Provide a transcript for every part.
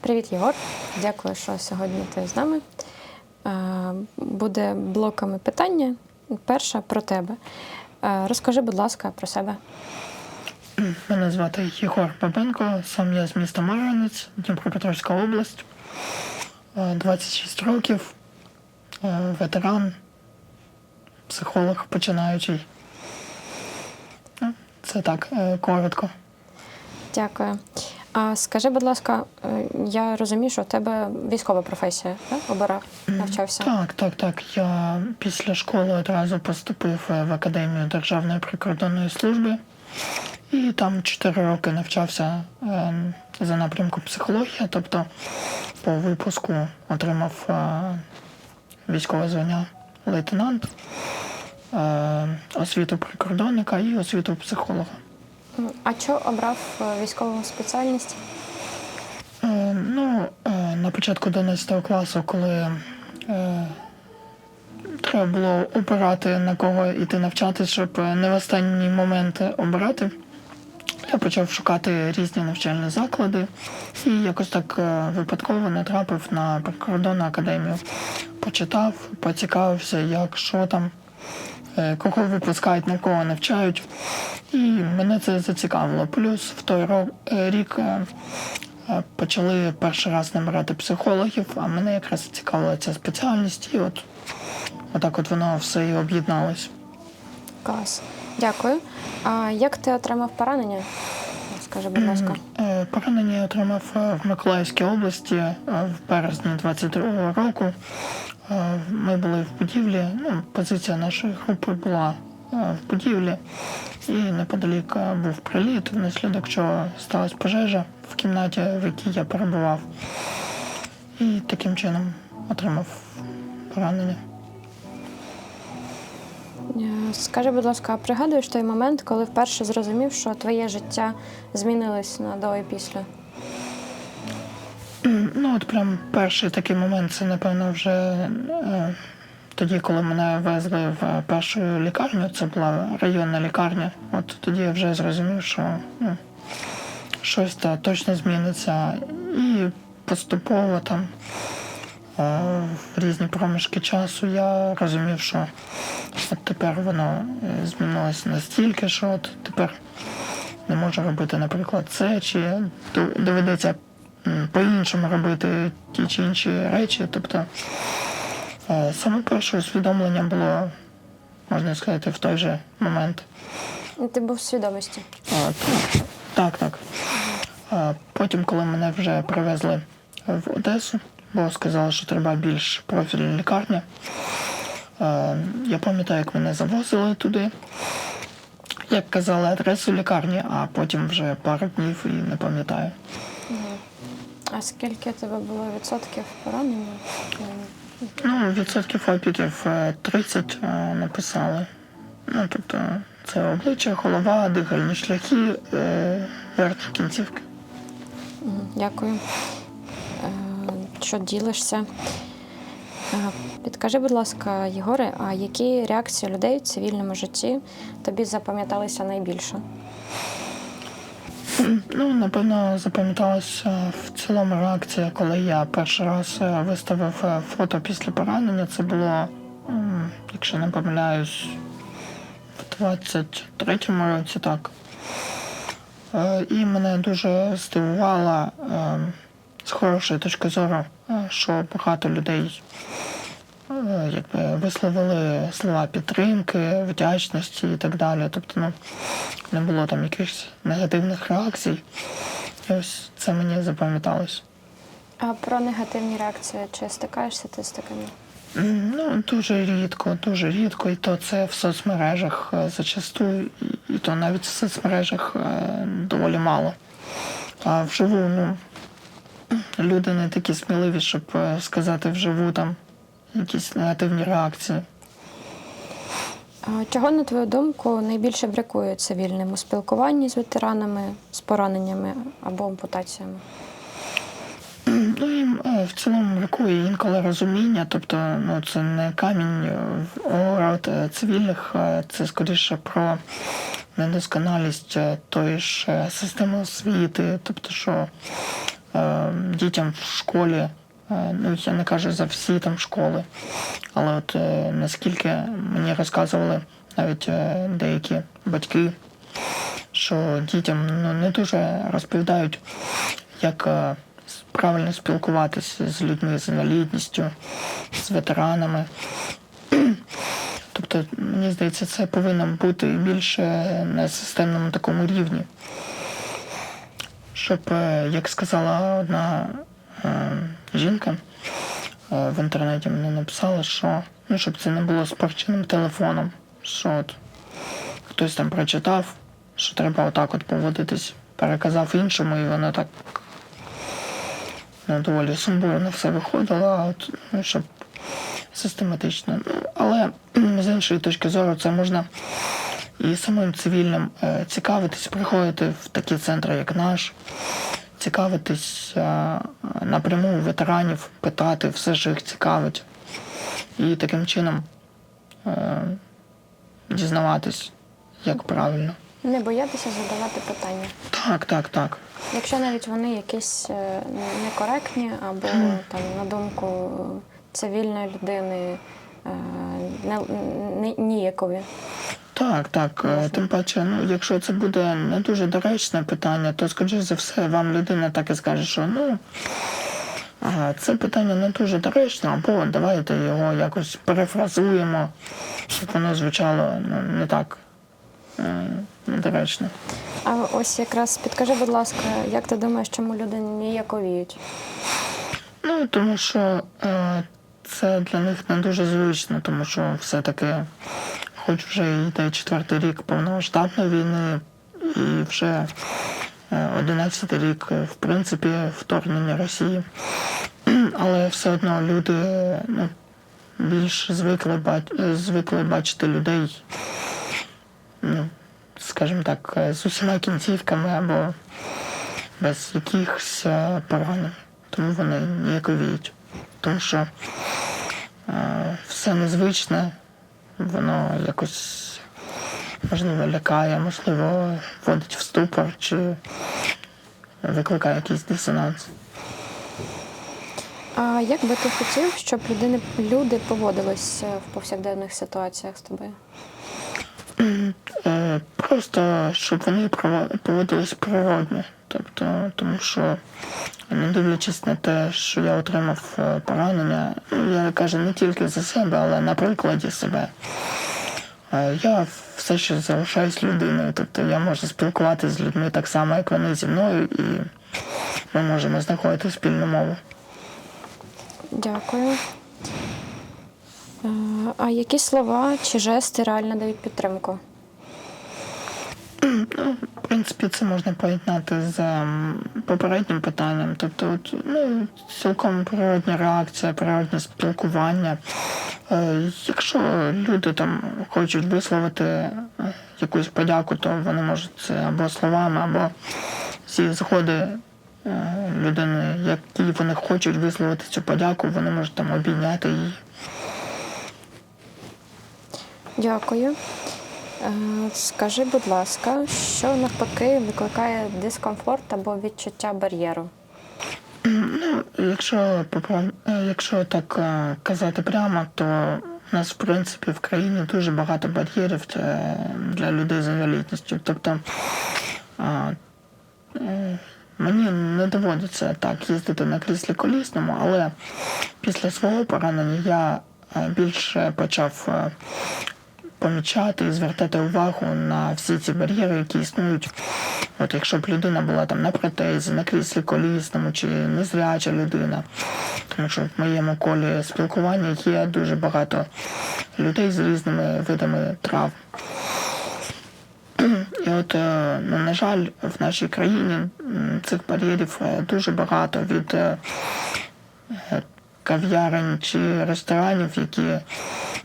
Привіт, Єгор. Дякую, що сьогодні ти з нами. Е, Буде блоками питання. Перше про тебе. Е, Розкажи, будь ласка, про себе. Мене звати Єгор Бабенко, сам я з міста Марганець, Дніпропетровська область. Е, 26 років, е, ветеран, психолог починаючий. Ну, Це так, коротко. Дякую. А скажи, будь ласка, е, я розумію, що у тебе військова професія, так? Обирав, навчався. Так, так, так. Я після школи одразу поступив е, в Академію Державної прикордонної служби. І там 4 роки навчався е, за напрямком психологія, тобто по випуску отримав е, військове звання лейтенант, освіту прикордонника і освіту психолога. А що обрав е, військову спеціальність? Е, ну, е, на початку 11 класу, коли треба було обирати на кого йти навчатися, щоб не в останній момент обирати, я почав шукати різні навчальні заклади і якось так випадково натрапив на прикордонну академію. Почитав, поцікавився, як що там, кого випускають, на кого навчають. І мене це зацікавило. Плюс в той е, рік е, е, почали перший раз набирати психологів, а мене якраз цікавила ця спеціальність, і от отак от воно все і об'єдналось. Клас. Дякую. А як ти отримав поранення? Скажи, будь ласка. Е, Поранення я отримав е, в Миколаївській області е, в березні 22-го року. Е, Ми були в будівлі. Ну, позиція нашої групи була е, в будівлі, і неподалік е, був приліт, внаслідок чого сталася пожежа в кімнаті, в якій я перебував. І таким чином отримав поранення. Скажи, будь ласка, пригадуєш той момент, коли вперше зрозумів, що твоє життя змінилось на до і після? Ну, от прям перший такий момент, це, напевно, вже е, тоді, коли мене везли в першу лікарню, це була районна лікарня. От тоді я вже зрозумів, що ну, щось та точно зміниться. І поступово там е, в різні проміжки часу я розумів, що от тепер воно е, змінилося настільки, що от тепер не можу робити, наприклад, це, чи доведеться по-іншому робити ті чи інші речі. Тобто е, саме перше усвідомлення було, можна сказати, в той же момент. Ти був в свідомості. А, так, так. так. А, потім, коли мене вже привезли в Одесу, бо сказали, що треба більш профільна лікарня. Я пам'ятаю, як мене завозили туди. Як казали адресу лікарні, а потім вже пару днів і не пам'ятаю. А скільки у тебе було відсотків поранення? Ну, відсотків опіків е, 30 е, написали. Ну, тобто, це обличчя, голова, дихальні шляхи, е, верхні кінцівки. Дякую. Е, Що ділишся? Е, Підкажи, будь ласка, Єгоре, а які реакції людей в цивільному житті тобі запам'яталися найбільше? Ну, напевно, запам'яталася в цілому реакція, коли я перший раз е, виставив е, фото після поранення. Це було, якщо не помиляюсь, в 23-му році так. Е, І мене дуже здивувало е, з хорошої точки зору, що багато людей якби висловили слова підтримки, вдячності і так далі. Тобто, ну, не було там якихось негативних реакцій. І ось це мені запам'яталось. А про негативні реакції чи стикаєшся ти з такими? Ну, дуже рідко, дуже рідко, і то це в соцмережах е, зачасту, і- то навіть в соцмережах е, доволі мало. А вживу, ну, люди не такі сміливі, щоб е, сказати вживу там якісь негативні реакції. Чого, на твою думку, найбільше бракує цивільним у спілкуванні з ветеранами, з пораненнями або ампутаціями? Ну їм е, в цілому бракує інколи розуміння, тобто ну це не камінь в огород е, цивільних, е, це скоріше про недосконалість тої ж системи освіти, тобто що е, дітям в школі, ну я не кажу за всі там школи, але от е, наскільки мені розказували навіть е, деякі батьки, що дітям ну, не дуже розповідають, як е, правильно спілкуватися з людьми з інвалідністю, з ветеранами. Тобто, мені здається, це повинно бути більше на системному такому рівні. Щоб, е, як сказала одна е, жінка е, в інтернеті мені написала, що ну, щоб це не було спорченим телефоном. Що от хтось там прочитав, що треба отак от поводитись, переказав іншому, і воно так ну, доволі сумбурно все виходило, а от, ну, щоб систематично. Ну, але з іншої точки зору це можна і самим цивільним е, цікавитись, приходити в такі центри, як наш, цікавитись е, напряму ветеранів, питати все, що їх цікавить. І таким чином е, дізнаватись, як правильно. Не боятися задавати питання. Так, так, так. Якщо навіть вони якісь е, некоректні або там на думку цивільної людини е, не, не, ніякові. Так, так. е, Тим паче, ну, якщо це буде не дуже доречне питання, то, скоріш за все, вам людина так і скаже, що ну це питання не дуже доречне, або давайте його якось перефразуємо, щоб воно звучало ну, не так е, недоречно. А ось якраз підкажи, будь ласка, як ти думаєш, чому люди ніяковіють? Ну, тому що е, це для них не дуже звично, тому що все-таки, хоч вже йде четвертий рік повномасштабної війни, і вже е, одинадцятий рік, е, в принципі, вторгнення Росії. Але все одно люди ну, більш звикли, звикли бачити людей, ну, скажімо так, е, з усіма кінцівками або без якихось поранень. Тому вони ніяковіють. Тому що е, все незвичне, воно якось можливо лякає, можливо, вводить в ступор чи викликає якийсь дисонанс. А як би ти хотів, щоб людини, люди поводились е, в повсякденних ситуаціях з тобою? Е, Просто щоб вони поводились природно. Тобто, тому що, не дивлячись на те, що я отримав е, поранення, я кажу не тільки за себе, але на прикладі себе. Е, Я все ще залишаюсь людиною, тобто я можу спілкуватися з людьми так само, як вони зі мною, і ми можемо знаходити спільну мову. Дякую. Е, А які слова чи жести реально дають підтримку? В принципі, це можна поєднати з ем, попереднім питанням. Тобто, от, ну, цілком природня реакція, природне спілкування. Е, якщо люди там хочуть висловити е, якусь подяку, то вони можуть це або словами, або зі згоди е, людини, які вони хочуть висловити цю подяку, вони можуть там обійняти її. Дякую. Е, Скажи, будь ласка, що навпаки викликає дискомфорт або відчуття бар'єру? Ну, якщо е, якщо так е, казати прямо, то у нас в принципі в країні дуже багато бар'єрів для людей з інвалідністю. Тобто мені не доводиться так їздити на кріслі колісному, але після свого поранення я більше почав помічати і звертати увагу на всі ці бар'єри, які існують. От якщо б людина була там на протезі, на кріслі колісному чи незряча людина, тому що в моєму колі спілкування є дуже багато людей з різними видами травм. І от, е, ну, на жаль, в нашій країні цих бар'єрів е, дуже багато від е, кав'ярень чи ресторанів, які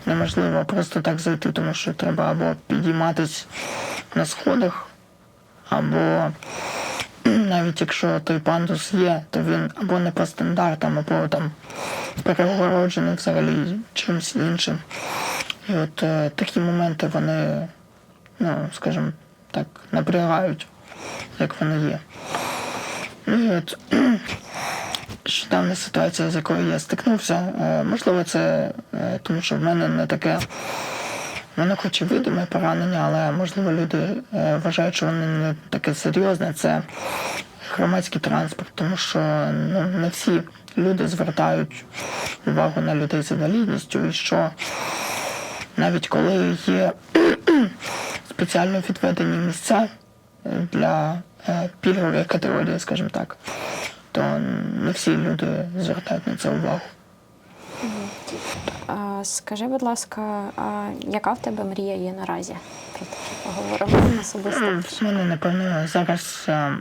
неможливо просто так зайти, тому що треба або підійматись на сходах, або навіть якщо той пандус є, то він або не по стандартам, або там перегороджений взагалі чимось іншим. І от е, такі моменти вони, ну, скажімо так, напрягають, як вони є. І от щодавна ситуація, з якою я стикнувся, е, можливо, це е, тому, що в мене не таке. в мене хоч і видиме поранення, але можливо люди е, вважають, що воно не таке серйозне. Це громадський транспорт, тому що ну, не всі люди звертають увагу на людей з інвалідністю, і що навіть коли є спеціально відведені місця для пільгової категорії, скажімо так, то не всі люди звертають на це увагу. А, скажи, будь ласка, а яка в тебе мрія є наразі? Про таке поговоримо особисто. В мене, напевно, зараз е,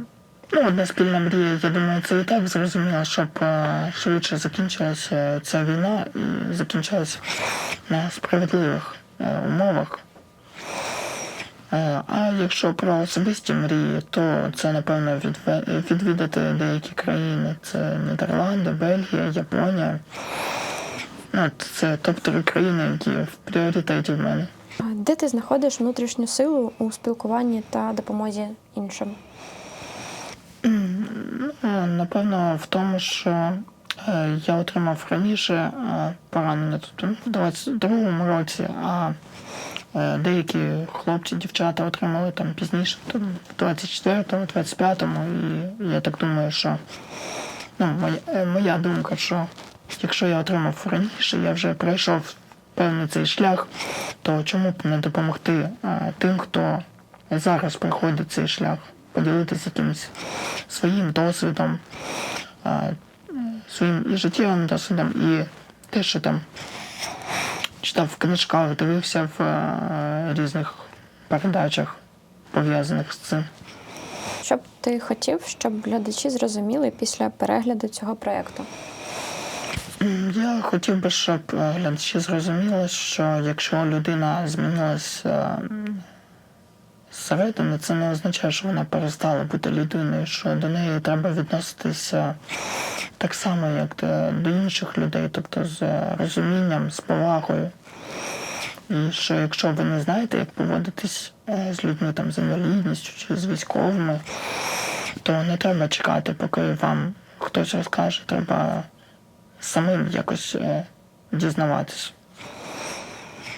ну, одна спільна мрія, я думаю, це і так зрозуміло, щоб е, швидше закінчилася ця війна і закінчилася на справедливих е, умовах. Е, А якщо про особисті мрії, то це, напевно, відвідати деякі країни. Це Нідерланди, Бельгія, Японія. Ну, це топ-3 країни, які в пріоритеті в мене. Де ти знаходиш внутрішню силу у спілкуванні та допомозі іншим? Ну, Напевно, в тому, що е, я отримав раніше е, поранення тобто в 22-му році, а деякі хлопці, дівчата отримали там пізніше, там, в 24-му, 25-му. І я так думаю, що ну, моя, е, моя думка, що якщо я отримав раніше, я вже пройшов певний цей шлях, то чому б не допомогти е, тим, хто зараз проходить цей шлях, поділитися якимось своїм досвідом, е, своїм і життєвим досвідом, і те, що там читав в книжках, дивився в е, різних передачах, пов'язаних з цим. Що б ти хотів, щоб глядачі зрозуміли після перегляду цього проєкту? Я хотів би, щоб е, глядачі зрозуміли, що якщо людина змінилася м, зсередини, це не означає, що вона перестала бути людиною, що до неї треба відноситися так само, як до, інших людей, тобто з розумінням, з повагою. І що якщо ви не знаєте, як поводитись е, з людьми там, з інвалідністю чи з військовими, то не треба чекати, поки вам хтось розкаже. Треба самим якось е, дізнаватись.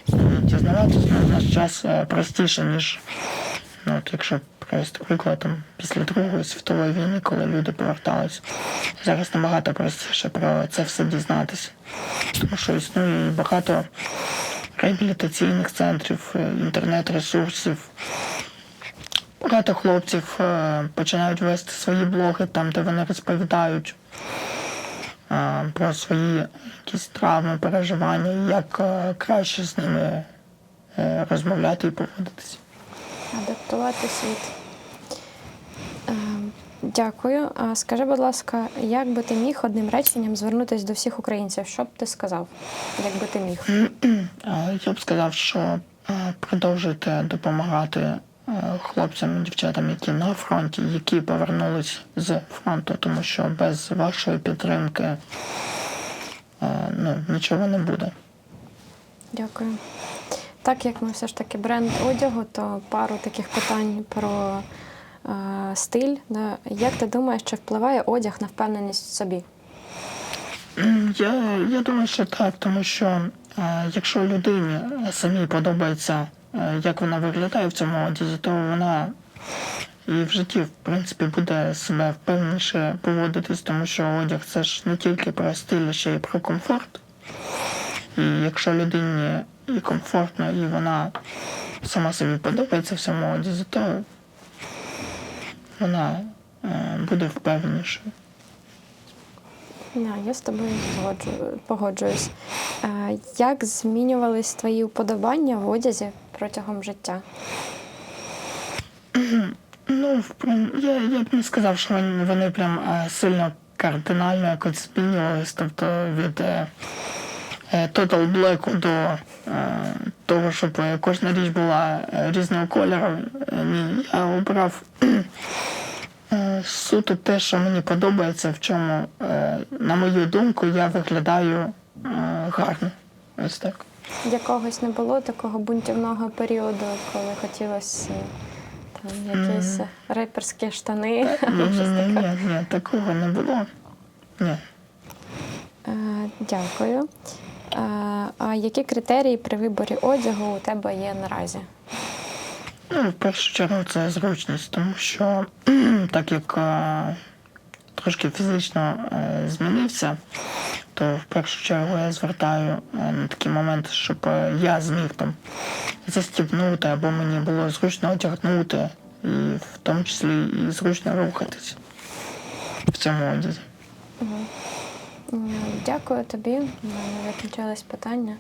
І дізнаватись на наш час е, простіше, ніж ну, от якщо привести приклад там, після Другої світової війни, коли люди повертались. Зараз набагато простіше про це все дізнатися. Тому що існує багато реабілітаційних центрів, е, інтернет-ресурсів. Багато хлопців е, починають вести свої блоги там, де вони розповідають е, про свої якісь травми, переживання, як краще з ними розмовляти і поводитися. Адаптувати світ. Е, Дякую. А скажи, будь ласка, як би ти міг одним реченням звернутися до всіх українців? Що б ти сказав, якби ти міг? Я б сказав, що е, продовжуйте допомагати е, хлопцям і дівчатам, які на фронті, які повернулись з фронту, тому що без вашої підтримки е, ну, нічого не буде. Дякую. Так як ми все ж таки бренд одягу, то пару таких питань про е, стиль. Да. Як ти думаєш, чи впливає одяг на впевненість в собі? Я, я думаю, що так, тому що е, якщо людині самій подобається, е, як вона виглядає в цьому одязі, то вона і в житті, в принципі, буде себе впевненіше поводитись, тому що одяг це ж не тільки про стиль, ще й про комфорт. І якщо людині і комфортно, і вона сама собі подобається в цьому одязі, то вона е, буде впевненішою. Да, я з тобою погоджуюсь. Е, як змінювались твої уподобання в одязі протягом життя? Ну, я, я б не сказав, що вони, прям е, сильно кардинально якось змінювались. Тобто від Total Black до е, того, щоб е, кожна річ була е, різного кольору. Е, я обрав е, суто те, що мені подобається, в чому, е, на мою думку, я виглядаю е, гарно. Ось так. Якогось не було такого бунтівного періоду, коли хотілося там якісь реперські штани. Ні, ні, ні, такого не було. Ні. Е, Дякую. А які критерії при виборі одягу у тебе є наразі? Ну, в першу чергу це зручність, тому що так як е, трошки фізично е, змінився, то в першу чергу я звертаю е, на такі моменти, щоб е, я зміг там застібнути або мені було зручно одягнути, і в тому числі і зручно рухатись в цьому одязі. Е, Дякую тобі. У мене закінчились питання.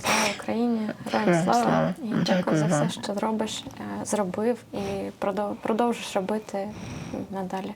Слава Україні! Героям слава! І дякую Дякую за все, що робиш, е, зробив і продов- продовжиш робити надалі.